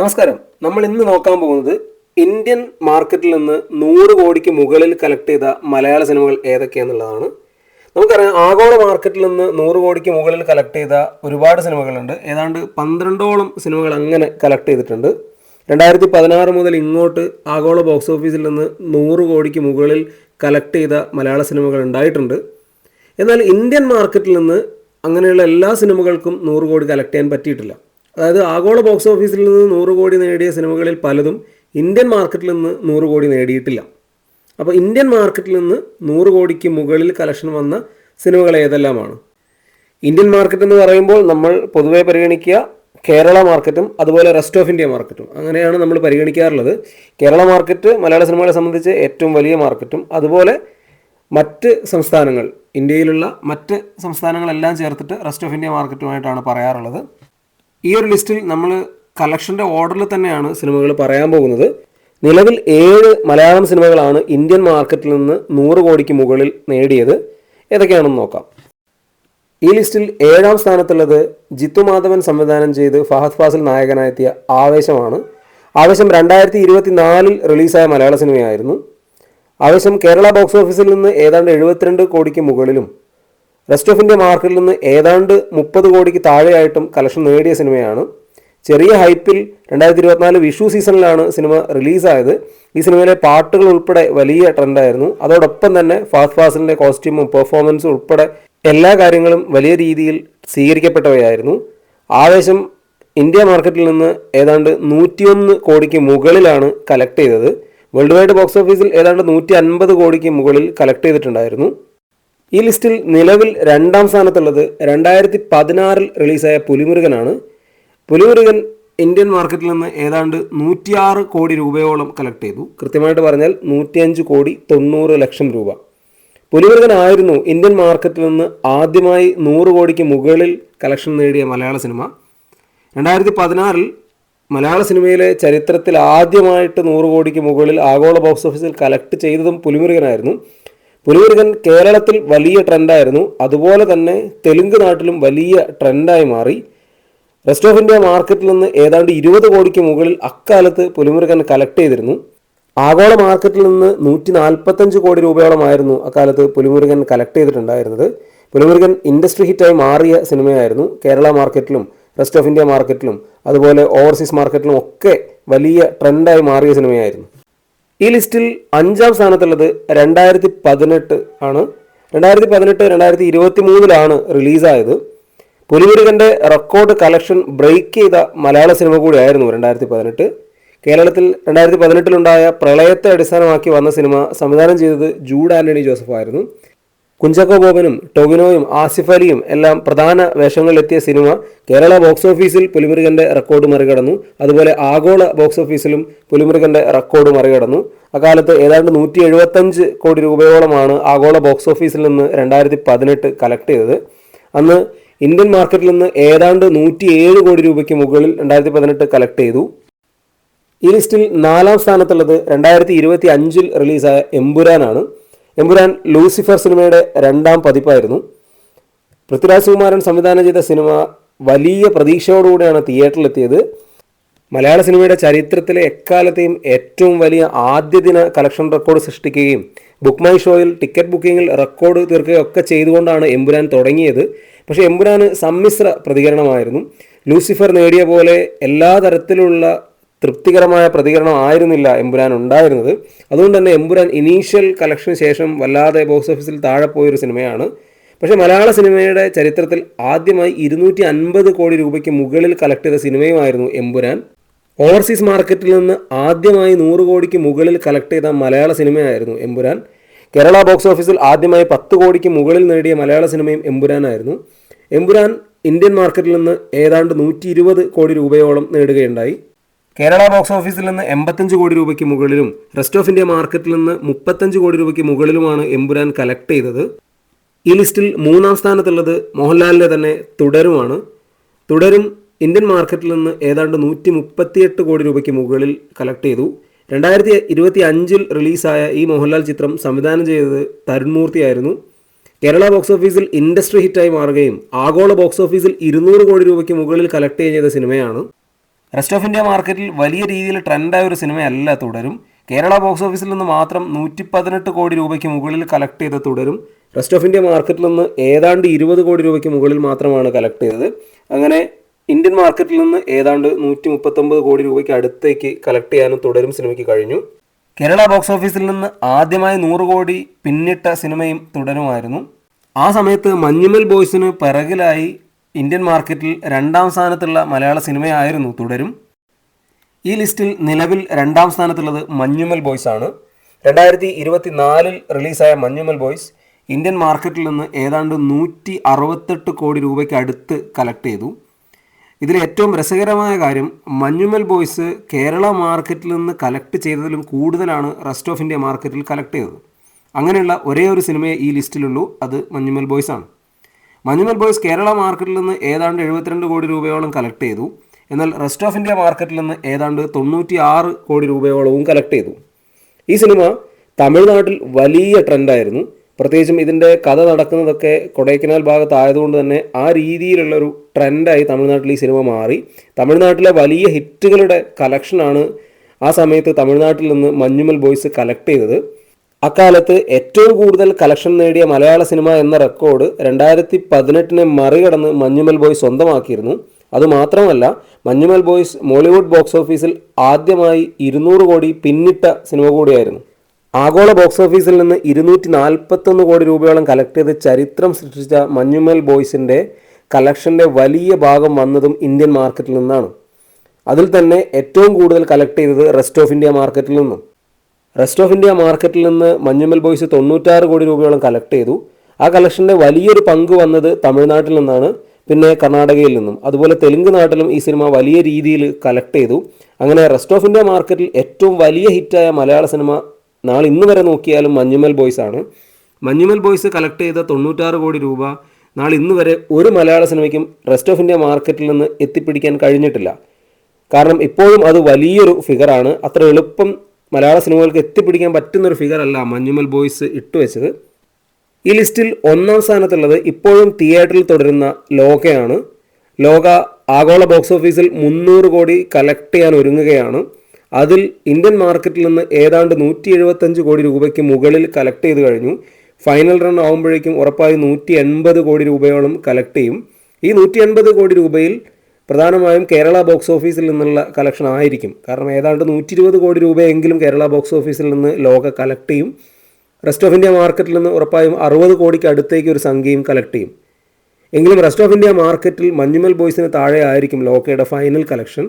നമസ്കാരം. നമ്മൾ ഇന്ന് നോക്കാൻ പോകുന്നത് ഇന്ത്യൻ മാർക്കറ്റിൽ നിന്ന് നൂറ് കോടിക്ക് മുകളിൽ കളക്ട് ചെയ്ത മലയാള സിനിമകൾ ഏതൊക്കെയാണെന്നുള്ളതാണ് നമുക്കറിയാം ആഗോള മാർക്കറ്റിൽ നിന്ന് നൂറ് കോടിക്ക് മുകളിൽ കളക്ട് ചെയ്ത ഒരുപാട് സിനിമകളുണ്ട് ഏതാണ്ട് പന്ത്രണ്ടോളം സിനിമകൾ അങ്ങനെ കളക്ട് ചെയ്തിട്ടുണ്ട്. രണ്ടായിരത്തി പതിനാറ് മുതൽ ഇങ്ങോട്ട് ആഗോള ബോക്സ് ഓഫീസിൽ നിന്ന് നൂറ് കോടിക്ക് മുകളിൽ കളക്ട് ചെയ്ത മലയാള സിനിമകൾ ഉണ്ടായിട്ടുണ്ട്. എന്നാൽ ഇന്ത്യൻ മാർക്കറ്റിൽ നിന്ന് അങ്ങനെയുള്ള എല്ലാ സിനിമകൾക്കും നൂറ് കോടി കളക്ട് ചെയ്യാൻ പറ്റിയിട്ടില്ല. അതായത് ആഗോള ബോക്സ് ഓഫീസിൽ നിന്ന് നൂറ് കോടി നേടിയ സിനിമകളിൽ പലതും ഇന്ത്യൻ മാർക്കറ്റിൽ നിന്ന് നൂറ് കോടി നേടിയിട്ടില്ല. അപ്പോൾ ഇന്ത്യൻ മാർക്കറ്റിൽ നിന്ന് നൂറ് കോടിക്ക് മുകളിൽ കലക്ഷൻ വന്ന സിനിമകൾ ഏതെല്ലാമാണ്? ഇന്ത്യൻ മാർക്കറ്റ് എന്ന് പറയുമ്പോൾ നമ്മൾ പൊതുവെ പരിഗണിക്കുക കേരള മാർക്കറ്റും അതുപോലെ റെസ്റ്റ് ഓഫ് ഇന്ത്യ മാർക്കറ്റും. അങ്ങനെയാണ് നമ്മൾ പരിഗണിക്കാറുള്ളത്. കേരള മാർക്കറ്റ് മലയാള സിനിമകളെ സംബന്ധിച്ച് ഏറ്റവും വലിയ മാർക്കറ്റും അതുപോലെ മറ്റ് സംസ്ഥാനങ്ങൾ ഇന്ത്യയിലുള്ള മറ്റ് സംസ്ഥാനങ്ങളെല്ലാം ചേർത്തിട്ട് റെസ്റ്റ് ഓഫ് ഇന്ത്യ മാർക്കറ്റുമായിട്ടാണ് പറയാറുള്ളത്. ഈ ഒരു ലിസ്റ്റിൽ നമ്മൾ കളക്ഷന്റെ ഓർഡറിൽ തന്നെയാണ് സിനിമകൾ പറയാൻ പോകുന്നത്. നിലവിൽ ഏഴ് മലയാളം സിനിമകളാണ് ഇന്ത്യൻ മാർക്കറ്റിൽ നിന്ന് നൂറ് കോടിക്ക് മുകളിൽ നേടിയത്. ഏതൊക്കെയാണെന്ന് നോക്കാം. ഈ ലിസ്റ്റിൽ ഏഴാം സ്ഥാനത്തുള്ളത് ജിത്തു മാധവൻ സംവിധാനം ചെയ്ത് ഫഹദ് ഫാസിൽ നായകനായെത്തിയ ആവേശമാണ്. ആവേശം രണ്ടായിരത്തി ഇരുപത്തി നാലിൽ റിലീസായ മലയാള സിനിമയായിരുന്നു. ആവേശം കേരള ബോക്സ് ഓഫീസിൽ നിന്ന് ഏതാണ്ട് എഴുപത്തിരണ്ട് കോടിക്ക് മുകളിലും റെസ്റ്റ് ഓഫ് ഇന്ത്യ മാർക്കറ്റിൽ നിന്ന് ഏതാണ്ട് മുപ്പത് കോടിക്ക് താഴെയായിട്ടും കളക്ഷൻ നേടിയ സിനിമയാണ്. ചെറിയ ഹൈപ്പിൽ രണ്ടായിരത്തി ഇരുപത്തിനാല് വിഷു സീസണിലാണ് സിനിമ റിലീസായത് ഈ സിനിമയിലെ പാട്ടുകൾ ഉൾപ്പെടെ വലിയ ട്രെൻഡായിരുന്നു അതോടൊപ്പം തന്നെ ഫാസ്റ്റ് ഫാസിലിന്റെ കോസ്റ്റ്യൂമും പെർഫോമൻസും ഉൾപ്പെടെ എല്ലാ കാര്യങ്ങളും വലിയ രീതിയിൽ സ്വീകരിക്കപ്പെട്ടവയായിരുന്നു. ആവേശം ഇന്ത്യ മാർക്കറ്റിൽ നിന്ന് ഏതാണ്ട് നൂറ്റിയൊന്ന് കോടിക്ക് മുകളിലാണ് കലക്ട് ചെയ്തത്. വേൾഡ് വൈഡ് ബോക്സ് ഓഫീസിൽ ഏതാണ്ട് നൂറ്റി അൻപത് കോടിക്ക് മുകളിൽ കലക്ട് ചെയ്തിട്ടുണ്ടായിരുന്നു. ഈ ലിസ്റ്റിൽ നിലവിൽ രണ്ടാം സ്ഥാനത്തുള്ളത് രണ്ടായിരത്തി പതിനാറിൽ റിലീസായ പുലിമുരുകനാണ്. പുലിമുരുകൻ ഇന്ത്യൻ മാർക്കറ്റിൽ നിന്ന് ഏതാണ്ട് നൂറ്റിയാറ് കോടി രൂപയോളം കളക്ട് ചെയ്തു. കൃത്യമായിട്ട് പറഞ്ഞാൽ നൂറ്റിയഞ്ച് കോടി തൊണ്ണൂറ് ലക്ഷം രൂപ. പുലിമുരുകനായിരുന്നു ഇന്ത്യൻ മാർക്കറ്റിൽ നിന്ന് ആദ്യമായി നൂറ് കോടിക്ക് മുകളിൽ കളക്ഷൻ നേടിയ മലയാള സിനിമ രണ്ടായിരത്തി പതിനാറിൽ മലയാള സിനിമയിലെ ചരിത്രത്തിൽ ആദ്യമായിട്ട് നൂറ് കോടിക്ക് മുകളിൽ ആഗോള ബോക്സ് ഓഫീസിൽ കളക്ട് ചെയ്തതും പുലിമുരുകനായിരുന്നു. പുലിമുരുകൻ കേരളത്തിൽ വലിയ ട്രെൻഡായിരുന്നു. അതുപോലെ തന്നെ തെലുങ്ക് നാട്ടിലും വലിയ ട്രെൻഡായി മാറി. റെസ്റ്റ് ഓഫ് ഇന്ത്യ മാർക്കറ്റിൽ നിന്ന് ഏതാണ്ട് ഇരുപത് കോടിക്ക് മുകളിൽ അക്കാലത്ത് പുലിമുരുകൻ കളക്ട് ചെയ്തിരുന്നു. ആഗോള മാർക്കറ്റിൽ നിന്ന് നൂറ്റി നാൽപ്പത്തഞ്ച് കോടി രൂപയോളമായിരുന്നു അക്കാലത്ത് പുലിമുരുകൻ കളക്ട് ചെയ്തിട്ടുണ്ടായിരുന്നത്. പുലിമുരുകൻ ഇൻഡസ്ട്രി ഹിറ്റായി മാറിയ സിനിമയായിരുന്നു കേരള മാർക്കറ്റിലും റെസ്റ്റ് ഓഫ് ഇന്ത്യ മാർക്കറ്റിലും അതുപോലെ ഓവർസീസ് മാർക്കറ്റിലും ഒക്കെ വലിയ ട്രെൻഡായി മാറിയ സിനിമയായിരുന്നു. ഈ ലിസ്റ്റിൽ അഞ്ചാം സ്ഥാനത്തുള്ളത് രണ്ടായിരത്തി പതിനെട്ട് ആണ്. രണ്ടായിരത്തി പതിനെട്ട് രണ്ടായിരത്തി ഇരുപത്തി മൂന്നിലാണ് റിലീസായത്. പുലിമുരുകന്റെ റെക്കോർഡ് കളക്ഷൻ ബ്രേക്ക് ചെയ്ത മലയാള സിനിമ കൂടിയായിരുന്നു രണ്ടായിരത്തി പതിനെട്ട് കേരളത്തിൽ രണ്ടായിരത്തി പതിനെട്ടിലുണ്ടായ പ്രളയത്തെ അടിസ്ഥാനമാക്കി വന്ന സിനിമ സംവിധാനം ചെയ്തത് ജൂഡ് ആന്റണി ജോസഫ് ആയിരുന്നു കുഞ്ചാക്കോ ബോബനും ടൊവിനോയും ആസിഫ് അലിയും എല്ലാം പ്രധാന വേഷങ്ങളിലെത്തിയ സിനിമ കേരള ബോക്സ് ഓഫീസിൽ പുലിമുരുകന്റെ റെക്കോർഡ് മറികടന്നു. അതുപോലെ ആഗോള ബോക്സ് ഓഫീസിലും പുലിമുരുകന്റെ റെക്കോർഡ് മറികടന്നു. അക്കാലത്ത് ഏതാണ്ട് നൂറ്റി എഴുപത്തഞ്ച് കോടി രൂപയോളമാണ് ആഗോള ബോക്സ് ഓഫീസിൽ നിന്ന് രണ്ടായിരത്തി പതിനെട്ട് കളക്ട് ചെയ്തത്. അന്ന് ഇന്ത്യൻ മാർക്കറ്റിൽ നിന്ന് ഏതാണ്ട് നൂറ്റി ഏഴ് കോടി രൂപയ്ക്ക് മുകളിൽ രണ്ടായിരത്തി പതിനെട്ട് കളക്ട് ചെയ്തു. ഈ ലിസ്റ്റിൽ നാലാം സ്ഥാനത്തുള്ളത് രണ്ടായിരത്തി ഇരുപത്തി അഞ്ചിൽ റിലീസായ എമ്പുരാനാണ്. എമ്പുരാൻ ലൂസിഫർ സിനിമയുടെ രണ്ടാം പതിപ്പായിരുന്നു. പൃഥ്വിരാജ് സുകുമാരൻ സംവിധാനം ചെയ്ത സിനിമ വലിയ പ്രതീക്ഷയോടുകൂടിയാണ് തിയേറ്ററിലെത്തിയത്. മലയാള സിനിമയുടെ ചരിത്രത്തിലെ എക്കാലത്തെയും ഏറ്റവും വലിയ ആദ്യ ദിന കളക്ഷൻ റെക്കോർഡ് സൃഷ്ടിക്കുകയും ബുക്ക് മൈ ഷോയിൽ ടിക്കറ്റ് ബുക്കിങ്ങിൽ റെക്കോർഡ് തീർക്കുകയും ഒക്കെ ചെയ്തുകൊണ്ടാണ് എമ്പുരാൻ തുടങ്ങിയത്. പക്ഷേ എമ്പുരാന് സമ്മിശ്ര പ്രതികരണമായിരുന്നു. ലൂസിഫർ നേടിയ പോലെ എല്ലാ തരത്തിലുള്ള തൃപ്തികരമായ പ്രതികരണം ആയിരുന്നില്ല എമ്പുരാൻ ഉണ്ടായിരുന്നത്. അതുകൊണ്ട് തന്നെ എമ്പുരാൻ ഇനീഷ്യൽ കളക്ഷന് ശേഷം വല്ലാതെ ബോക്സ് ഓഫീസിൽ താഴെ പോയൊരു സിനിമയാണ്. പക്ഷേ മലയാള സിനിമയുടെ ചരിത്രത്തിൽ ആദ്യമായി ഇരുന്നൂറ്റി അൻപത് കോടി രൂപയ്ക്ക് മുകളിൽ കളക്ട് ചെയ്ത സിനിമയുമായിരുന്നു എമ്പുരാൻ. ഓവർസീസ് മാർക്കറ്റിൽ നിന്ന് ആദ്യമായി നൂറ് കോടിക്ക് മുകളിൽ കളക്ട് ചെയ്ത മലയാള സിനിമയായിരുന്നു എമ്പുരാൻ. കേരള ബോക്സ് ഓഫീസിൽ ആദ്യമായി പത്ത് കോടിക്ക് മുകളിൽ നേടിയ മലയാള സിനിമയും എമ്പുരാനായിരുന്നു എമ്പുരാൻ ഇന്ത്യൻ മാർക്കറ്റിൽ നിന്ന് ഏതാണ്ട് നൂറ്റി കോടി രൂപയോളം നേടുകയുണ്ടായി. കേരള ബോക്സ് ഓഫീസിൽ നിന്ന് എൺപത്തഞ്ച് കോടി രൂപയ്ക്ക് മുകളിലും റെസ്റ്റ് ഓഫ് ഇന്ത്യ മാർക്കറ്റിൽ നിന്ന് മുപ്പത്തഞ്ച് കോടി രൂപയ്ക്ക് മുകളിലുമാണ് എമ്പുരാൻ കലക്ട് ചെയ്തത്. ഈ ലിസ്റ്റിൽ മൂന്നാം സ്ഥാനത്തുള്ളത് മോഹൻലാലിന്റെ തന്നെ തുടരുമാണ് തുടരും ഇന്ത്യൻ മാർക്കറ്റിൽ നിന്ന് ഏതാണ്ട് നൂറ്റി മുപ്പത്തിയെട്ട് കോടി രൂപയ്ക്ക് മുകളിൽ കലക്ട് ചെയ്തു. രണ്ടായിരത്തി ഇരുപത്തി അഞ്ചിൽ റിലീസായ ഈ മോഹൻലാൽ ചിത്രം സംവിധാനം ചെയ്തത് തരുൺമൂർത്തി ആയിരുന്നു കേരള ബോക്സ് ഓഫീസിൽ ഇൻഡസ്ട്രി ഹിറ്റായി മാറുകയും ആഗോള ബോക്സ് ഓഫീസിൽ ഇരുന്നൂറ് കോടി രൂപയ്ക്ക് മുകളിൽ കലക്ട് ചെയ്ത സിനിമയാണ് റെസ്റ്റ് ഓഫ് ഇന്ത്യ മാർക്കറ്റിൽ വലിയ രീതിയിൽ ട്രെൻഡായ ഒരു സിനിമയല്ല തുടരും. കേരള ബോക്സ് ഓഫീസിൽ നിന്ന് മാത്രം നൂറ്റി പതിനെട്ട് കോടി രൂപയ്ക്ക് മുകളിൽ കളക്ട് ചെയ്ത തുടരും. റെസ്റ്റ് ഓഫ് ഇന്ത്യ മാർക്കറ്റിൽ നിന്ന് ഏതാണ്ട് ഇരുപത് കോടി രൂപയ്ക്ക് മുകളിൽ മാത്രമാണ് കളക്ട് ചെയ്തത്. അങ്ങനെ ഇന്ത്യൻ മാർക്കറ്റിൽ നിന്ന് ഏതാണ്ട് നൂറ്റി മുപ്പത്തൊമ്പത് കോടി രൂപയ്ക്ക് അടുത്തേക്ക് കളക്ട് ചെയ്യാനും തുടരും സിനിമയ്ക്ക് കഴിഞ്ഞു. കേരള ബോക്സ് ഓഫീസിൽ നിന്ന് ആദ്യമായി നൂറ് കോടി പിന്നിട്ട സിനിമയും തുടരുമായിരുന്നു. ആ സമയത്ത് മഞ്ഞുമൽ ബോയ്സിന് പിറകിലായി ഇന്ത്യൻ മാർക്കറ്റിൽ രണ്ടാം സ്ഥാനത്തുള്ള മലയാള സിനിമയായിരുന്നു തുടരും. ഈ ലിസ്റ്റിൽ നിലവിൽ രണ്ടാം സ്ഥാനത്തുള്ളത് മഞ്ഞുമൽ ബോയ്സ് ആണ്. രണ്ടായിരത്തി ഇരുപത്തി നാലിൽ റിലീസായ മഞ്ഞുമൽ ബോയ്സ് ഇന്ത്യൻ മാർക്കറ്റിൽ നിന്ന് ഏതാണ്ട് നൂറ്റി അറുപത്തെട്ട് കോടി രൂപയ്ക്ക് അടുത്ത് കളക്ട് ചെയ്തു. ഇതിൽ ഏറ്റവും രസകരമായ കാര്യം മഞ്ഞുമൽ ബോയ്സ് കേരള മാർക്കറ്റിൽ നിന്ന് കളക്ട് ചെയ്തതിലും കൂടുതലാണ് റെസ്റ്റ് ഓഫ് ഇന്ത്യ മാർക്കറ്റിൽ കളക്ട് ചെയ്തത്. അങ്ങനെയുള്ള ഒരേ ഒരു സിനിമയെ ഈ ലിസ്റ്റിലുള്ളൂ. അത് മഞ്ഞുമൽ ബോയ്സ് ആണ്. മഞ്ഞുമൽ ബോയ്സ് കേരള മാർക്കറ്റിൽ നിന്ന് ഏതാണ്ട് എഴുപത്തിരണ്ട് കോടി രൂപയോളം കളക്ട് ചെയ്തു. എന്നാൽ റെസ്റ്റ് ഓഫ് ഇന്ത്യ മാർക്കറ്റിൽ നിന്ന് ഏതാണ്ട് തൊണ്ണൂറ്റി ആറ് കോടി രൂപയോളവും കളക്ട് ചെയ്തു. ഈ സിനിമ തമിഴ്നാട്ടിൽ വലിയ ട്രെൻഡായിരുന്നു പ്രത്യേകിച്ചും ഇതിന്റെ കഥ നടക്കുന്നതൊക്കെ കൊടൈക്കനാൽ ഭാഗത്തായതുകൊണ്ട് തന്നെ ആ രീതിയിലുള്ളൊരു ട്രെൻഡായി തമിഴ്നാട്ടിൽ ഈ സിനിമ മാറി. തമിഴ്നാട്ടിലെ വലിയ ഹിറ്റുകളുടെ കളക്ഷനാണ് ആ സമയത്ത് തമിഴ്നാട്ടിൽ നിന്ന് മഞ്ഞുമൽ ബോയ്സ് കളക്ട് ചെയ്തത്. അക്കാലത്ത് ഏറ്റവും കൂടുതൽ കളക്ഷൻ നേടിയ മലയാള സിനിമ എന്ന റെക്കോർഡ് രണ്ടായിരത്തി പതിനെട്ടിനെ മറികടന്ന് മഞ്ഞുമൽ ബോയ്സ് സ്വന്തമാക്കിയിരുന്നു. അതുമാത്രമല്ല മഞ്ഞുമൽ ബോയ്സ് മോളിവുഡ് ബോക്സ് ഓഫീസിൽ ആദ്യമായി ഇരുന്നൂറ് കോടി പിന്നിട്ട സിനിമ കൂടിയായിരുന്നു. ആഗോള ബോക്സ് ഓഫീസിൽ നിന്ന് ഇരുന്നൂറ്റി നാൽപ്പത്തൊന്ന് കോടി രൂപയോളം കളക്ട് ചെയ്ത് ചരിത്രം സൃഷ്ടിച്ച മഞ്ഞുമൽ ബോയ്സിന്റെ കളക്ഷന്റെ വലിയ ഭാഗം വന്നതും ഇന്ത്യൻ മാർക്കറ്റിൽ നിന്നാണ്. അതിൽ തന്നെ ഏറ്റവും കൂടുതൽ കളക്ട് ചെയ്തത് റെസ്റ്റ് ഓഫ് ഇന്ത്യ മാർക്കറ്റിൽ നിന്നും. റെസ്റ്റ് ഓഫ് ഇന്ത്യ മാർക്കറ്റിൽ നിന്ന് മഞ്ഞുമൽ ബോയ്സ് തൊണ്ണൂറ്റാറ് കോടി രൂപയോളം കളക്ട് ചെയ്തു. ആ കളക്ഷന്റെ വലിയൊരു പങ്ക് വന്നത് തമിഴ്നാട്ടിൽ നിന്നാണ് പിന്നെ കർണാടകയിൽ നിന്നും. അതുപോലെ തെലുങ്ക് നാട്ടിലും ഈ സിനിമ വലിയ രീതിയിൽ കളക്ട് ചെയ്തു. അങ്ങനെ റെസ്റ്റ് ഓഫ് ഇന്ത്യ മാർക്കറ്റിൽ ഏറ്റവും വലിയ ഹിറ്റായ മലയാള സിനിമ നാളെ ഇന്ന് വരെ നോക്കിയാലും മഞ്ഞുമൽ ബോയ്സ് ആണ്. മഞ്ഞുമൽ ബോയ്സ് കളക്ട് ചെയ്ത തൊണ്ണൂറ്റാറ് കോടി രൂപ നാളെ ഇന്ന് വരെ ഒരു മലയാള സിനിമയ്ക്കും റെസ്റ്റ് ഓഫ് ഇന്ത്യ മാർക്കറ്റിൽ നിന്ന് എത്തിപ്പിടിക്കാൻ കഴിഞ്ഞിട്ടില്ല. കാരണം ഇപ്പോഴും അത് വലിയൊരു ഫിഗറാണ് അത്ര എളുപ്പം മലയാള സിനിമകൾക്ക് എത്തിപ്പിടിക്കാൻ പറ്റുന്നൊരു ഫിഗറല്ല മഞ്ഞുമൽ ബോയ്സ് ഇട്ടുവെച്ചത് ഈ ലിസ്റ്റിൽ ഒന്നാം സ്ഥാനത്തുള്ളത് ഇപ്പോഴും തിയേറ്ററിൽ തുടരുന്ന ലോകയാണ്. ലോക ആഗോള ബോക്സ് ഓഫീസിൽ മുന്നൂറ് കോടി കളക്ട് ചെയ്യാൻ ഒരുങ്ങുകയാണ്. അതിൽ ഇന്ത്യൻ മാർക്കറ്റിൽ നിന്ന് ഏതാണ്ട് നൂറ്റി എഴുപത്തഞ്ച് കോടി രൂപയ്ക്ക് മുകളിൽ കളക്ട് ചെയ്ത് കഴിഞ്ഞു. ഫൈനൽ റൺ ആകുമ്പോഴേക്കും ഉറപ്പായി നൂറ്റി എൺപത് കോടി രൂപയോളം കളക്ട് ചെയ്യും. ഈ നൂറ്റി എൺപത് കോടി രൂപയിൽ പ്രധാനമായും കേരള ബോക്സ് ഓഫീസിൽ നിന്നുള്ള കളക്ഷൻ ആയിരിക്കും. കാരണം ഏതാണ്ട് നൂറ്റി ഇരുപത് കോടി രൂപയെങ്കിലും കേരള ബോക്സ് ഓഫീസിൽ നിന്ന് ലോക കളക്ട് ചെയ്യും. റെസ്റ്റ് ഓഫ് ഇന്ത്യ മാർക്കറ്റിൽ നിന്ന് ഉറപ്പായും അറുപത് കോടിക്ക് അടുത്തേക്ക് ഒരു സംഖ്യയും കളക്ട് ചെയ്യും. എങ്കിലും റെസ്റ്റ് ഓഫ് ഇന്ത്യ മാർക്കറ്റിൽ മഞ്ഞുമൽ ബോയ്സിന് താഴെ ആയിരിക്കും ലോക്കയുടെ ഫൈനൽ കളക്ഷൻ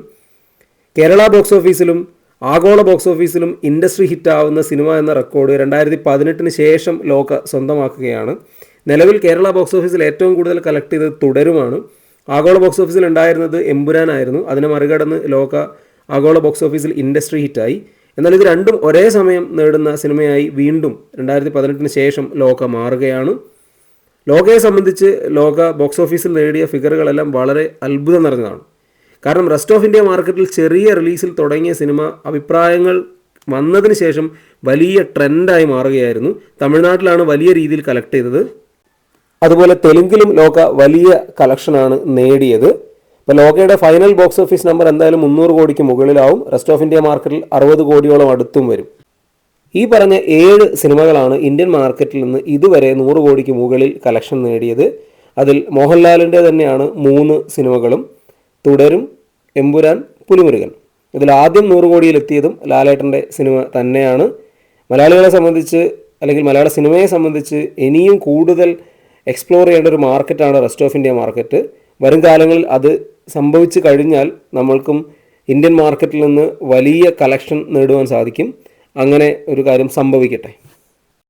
കേരള ബോക്സ് ഓഫീസിലും ആഗോള ബോക്സ് ഓഫീസിലും ഇൻഡസ്ട്രി ഹിറ്റാവുന്ന സിനിമ എന്ന റെക്കോർഡ് രണ്ടായിരത്തി പതിനെട്ടിന് ശേഷം ലോക സ്വന്തമാക്കുകയാണ്. നിലവിൽ കേരള ബോക്സ് ഓഫീസിൽ ഏറ്റവും കൂടുതൽ കളക്ട് ചെയ്തത് തുടരുമാണ്. ആഗോള ബോക്സ് ഓഫീസിൽ ഉണ്ടായിരുന്നത് എമ്പുരാനായിരുന്നു അതിനെ മറികടന്ന് ലോക ആഗോള ബോക്സ് ഓഫീസിൽ ഇൻഡസ്ട്രി ഹിറ്റായി. എന്നാൽ ഇത് രണ്ടും ഒരേ സമയം നേടുന്ന സിനിമയായി വീണ്ടും രണ്ടായിരത്തി പതിനെട്ടിന് ശേഷം ലോക മാറുകയാണ്. ലോകയെ സംബന്ധിച്ച് ലോക ബോക്സ് ഓഫീസിൽ നേടിയ ഫിഗറുകളെല്ലാം വളരെ അത്ഭുതം നിറഞ്ഞതാണ്. കാരണം റെസ്റ്റ് ഓഫ് ഇന്ത്യ മാർക്കറ്റിൽ ചെറിയ റിലീസിൽ തുടങ്ങിയ സിനിമ അഭിപ്രായങ്ങൾ വന്നതിന് ശേഷം വലിയ ട്രെൻഡായി മാറുകയായിരുന്നു. തമിഴ്നാട്ടിലാണ് വലിയ രീതിയിൽ കളക്ട് ചെയ്തത്. അതുപോലെ തെലുങ്കിലും ലോക വലിയ കളക്ഷനാണ് നേടിയത്. ഇപ്പോൾ ലോകയുടെ ഫൈനൽ ബോക്സ് ഓഫീസ് നമ്പർ എന്തായാലും മുന്നൂറ് കോടിക്ക് മുകളിലാവും. റെസ്റ്റ് ഓഫ് ഇന്ത്യ മാർക്കറ്റിൽ അറുപത് കോടിയോളം അടുത്തും വരും. ഈ പറഞ്ഞ ഏഴ് സിനിമകളാണ് ഇന്ത്യൻ മാർക്കറ്റിൽ നിന്ന് ഇതുവരെ നൂറ് കോടിക്ക് മുകളിൽ കളക്ഷൻ നേടിയത്. അതിൽ മോഹൻലാലിന്റെ തന്നെയാണ് മൂന്ന് സിനിമകളും. തുടരും എമ്പുരാൻ പുലിമുരുകൻ. ഇതിൽ ആദ്യം നൂറ് കോടിയിലെത്തിയതും ലാലേട്ടന്റെ സിനിമ തന്നെയാണ്. മലയാളികളെ സംബന്ധിച്ച് അല്ലെങ്കിൽ മലയാള സിനിമയെ സംബന്ധിച്ച് ഇനിയും കൂടുതൽ എക്സ്പ്ലോർ ചെയ്യേണ്ട ഒരു മാർക്കറ്റാണ് റെസ്റ്റ് ഓഫ് ഇന്ത്യ മാർക്കറ്റ് വരും കാലങ്ങളിൽ അത് സംഭവിച്ചു കഴിഞ്ഞാൽ നമ്മൾക്കും ഇന്ത്യൻ മാർക്കറ്റിൽ നിന്ന് വലിയ കളക്ഷൻ നേടുവാൻ സാധിക്കും. അങ്ങനെ ഒരു കാര്യം സംഭവിക്കട്ടെ.